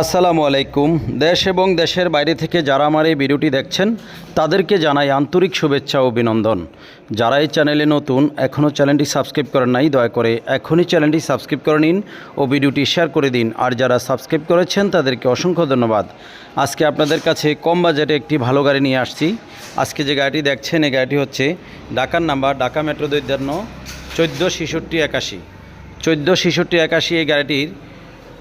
আসসালামু আলাইকুম। দেশ এবং দেশের বাইরে থেকে যারা আমার এই ভিডিওটি দেখছেন, তাদেরকে জানাই আন্তরিক শুভেচ্ছা ও অভিনন্দন। যারা এই চ্যানেলে নতুন, এখনও চ্যানেলটি সাবস্ক্রাইব করেন নাই, দয়া করে এখনই চ্যানেলটি সাবস্ক্রাইব করে নিন ও ভিডিওটি শেয়ার করে দিন। আর যারা সাবস্ক্রাইব করেছেন, তাদেরকে অসংখ্য ধন্যবাদ। আজকে আপনাদের কাছে কম বাজেটে একটি ভালো গাড়ি নিয়ে আসছি। আজকে যে গাড়িটি দেখছেন, এই গাড়িটি হচ্ছে ঢাকার নাম্বার, ঢাকা মেট্রো দৈদ্যান্ন চোদ্দ ছেষট্টি একাশি। চোদ্দ ছেষট্টি একাশি এই গাড়িটির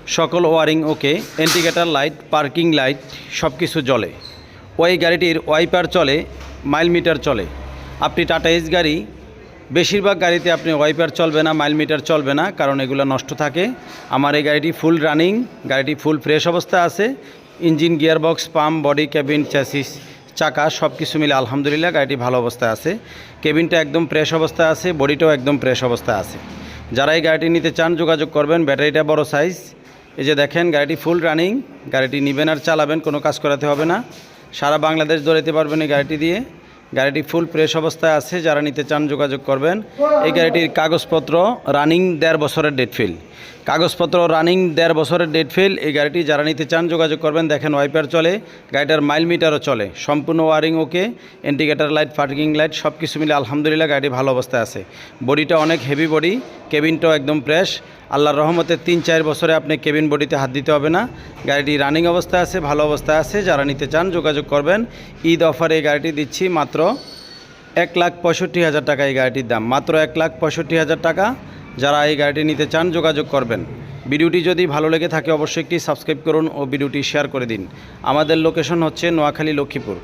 সকল wiring okay, indicator light, parking light সব কিছু জ্বলে। ওই গাড়িটির ওয়াইপার চলে, মাইল মিটার চলে। আপনি টাটা এস গাড়ি, বেশিরভাগ গাড়িতে আপনি ওয়াইপার চলবে না, মাইল মিটার চলবে না, কারণ এগুলো নষ্ট থাকে। আমার এই গাড়িটি ফুল রানিং, গাড়িটি ফুল ফ্রেশ অবস্থায় আছে। Engine, gearbox, pump, body cabin chassis, চাকা সব কিছু মিলে আলহামদুলিল্লাহ গাড়িটি ভালো অবস্থায় আছে। কেবিনটা একদম ফ্রেশ অবস্থায় আছে, বডিটাও একদম ফ্রেশ অবস্থায় আছে। যারা এই গাড়িটি নিতে চান, যোগাযোগ করবেন, ব্যাটারিটা বড় সাইজ। এই যে দেখেন, গাড়িটি ফুল রানিং গাড়িটি নেবেন আর চালাবেন, কোনো কাজ করাতে হবে না। সারা বাংলাদেশ দৌড়াতে পারবেন এই গাড়িটি দিয়ে। গাড়িটি ফুল ফ্রেশ অবস্থায় আছে, যারা নিতে চান যোগাযোগ করবেন। এই গাড়িটির কাগজপত্র রানিং দেড় বছরের ডেট ফিল কাগজপত্র রানিং দেড় বছরের ডেট ফেল এই গাড়িটি যারা নিতে চান যোগাযোগ করবেন, দেখেন ওয়াইপার চলে, গাড়িটার মাইল মিটারও চলে। সম্পূর্ণ wiring okay indicator light parking light সব কিছু মিলে আলহামদুলিল্লাহ গাড়িটি ভালো অবস্থায় আছে। বডিটা অনেক হেভি বডি কেবিনটাও একদম ফ্রেশ আল্লাহর রহমতে তিন, চার বছরে আপনি কেবিন বডিতে হাত দিতে হবে না। গাড়িটি রানিং অবস্থায় আছে, ভালো অবস্থায় আছে। যারা নিতে চান যোগাযোগ করবেন। ঈদ অফারে এই গাড়িটি দিচ্ছি মাত্র এক লাখ পঁয়ষট্টি হাজার টাকা এই গাড়িটির দাম। মাত্র এক লাখ পঁয়ষট্টি হাজার টাকা। যারা এই গাড়িটি নিতে চান যোগাযোগ করবেন। ভিডিওটি যদি ভালো লেগে থাকে অবশ্যই একটি সাবস্ক্রাইব করুন ও ভিডিওটি শেয়ার করে দিন। আমাদের লোকেশন হচ্ছে নোয়াখালী লক্ষ্মীপুর।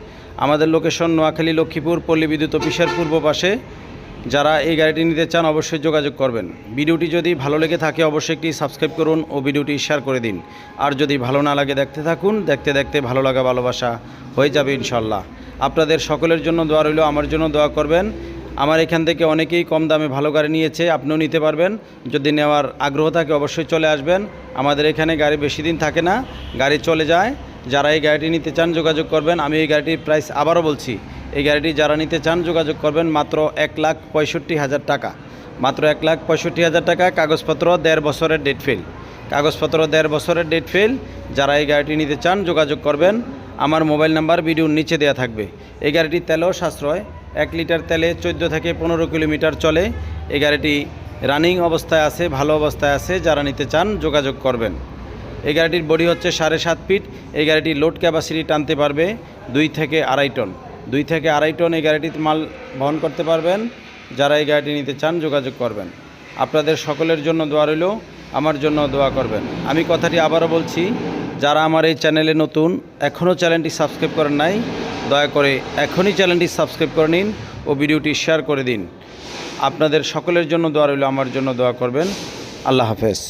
আমাদের লোকেশন নোয়াখালী লক্ষ্মীপুর পল্লী বিদ্যুৎ অফিসের পূর্ব পাশে। যারা এই গাড়িটি নিতে চান অবশ্যই যোগাযোগ করবেন। ভিডিওটি যদি ভালো লেগে থাকে অবশ্যই একটি সাবস্ক্রাইব করুন ও ভিডিওটি শেয়ার করে দিন। আর যদি ভালো না লাগে দেখতে থাকুন, দেখতে দেখতে ভালো লাগা ভালোবাসা হয়ে যাবে ইনশাল্লাহ আপনাদের সকলের জন্য দোয়া রইল, আমার জন্য দোয়া করবেন। আমার এখান থেকে অনেকেই কম দামে ভালো গাড়ি নিয়েছে, আপনিও নিতে পারবেন। যদি নেওয়ার আগ্রহ থাকে অবশ্যই চলে আসবেন। আমাদের এখানে গাড়ি বেশি দিন থাকে না, গাড়ি চলে যায়। যারা এই গাড়িটি নিতে চান যোগাযোগ করবেন, আমি এই গাড়িটির প্রাইস আবারও বলছি এই গাড়িটি যারা নিতে চান যোগাযোগ করবেন মাত্র এক লাখ পঁয়ষট্টি হাজার টাকা। মাত্র এক লাখ পঁয়ষট্টি হাজার টাকা কাগজপত্র, দেড় বছরের ডেট ফেল কাগজপত্র, দেড় বছরের ডেট ফেল যারা এই গাড়িটি নিতে চান যোগাযোগ করবেন, আমার মোবাইল নাম্বার ভিডিওর নিচে দেওয়া থাকবে। এই গাড়িটির তেলও সাশ্রয়। এক লিটার তেলে চোদ্দ থেকে পনেরো কিলোমিটার চলে। এই গাড়িটি রানিং অবস্থায় আছে, ভালো অবস্থায় আছে। যারা নিতে চান যোগাযোগ করবেন। এই গাড়িটির বডি হচ্ছে সাড়ে সাত ফিট এই গাড়িটি লোড ক্যাপাসিটি টানতে পারবে দুই থেকে আড়াই টন দুই থেকে আড়াই টন এই গাড়িটিতে মাল বহন করতে পারবেন। যারা এই গাড়িটি নিতে চান, যোগাযোগ করবেন। আপনাদের সকলের জন্য দোয়া রইল, আমার জন্য দোয়া করবেন। আমি কথাটি আবারও বলছি, যারা আমার এই চ্যানেলে নতুন, এখনও চ্যানেলটি সাবস্ক্রাইব করেন নাই, দয়া করে এখনই চ্যানেলটি সাবস্ক্রাইব করে নিন ও ভিডিওটি শেয়ার করে দিন। আপনাদের সকলের জন্য দোয়া রইল, আমার জন্য দোয়া করবেন। আল্লাহ হাফেজ।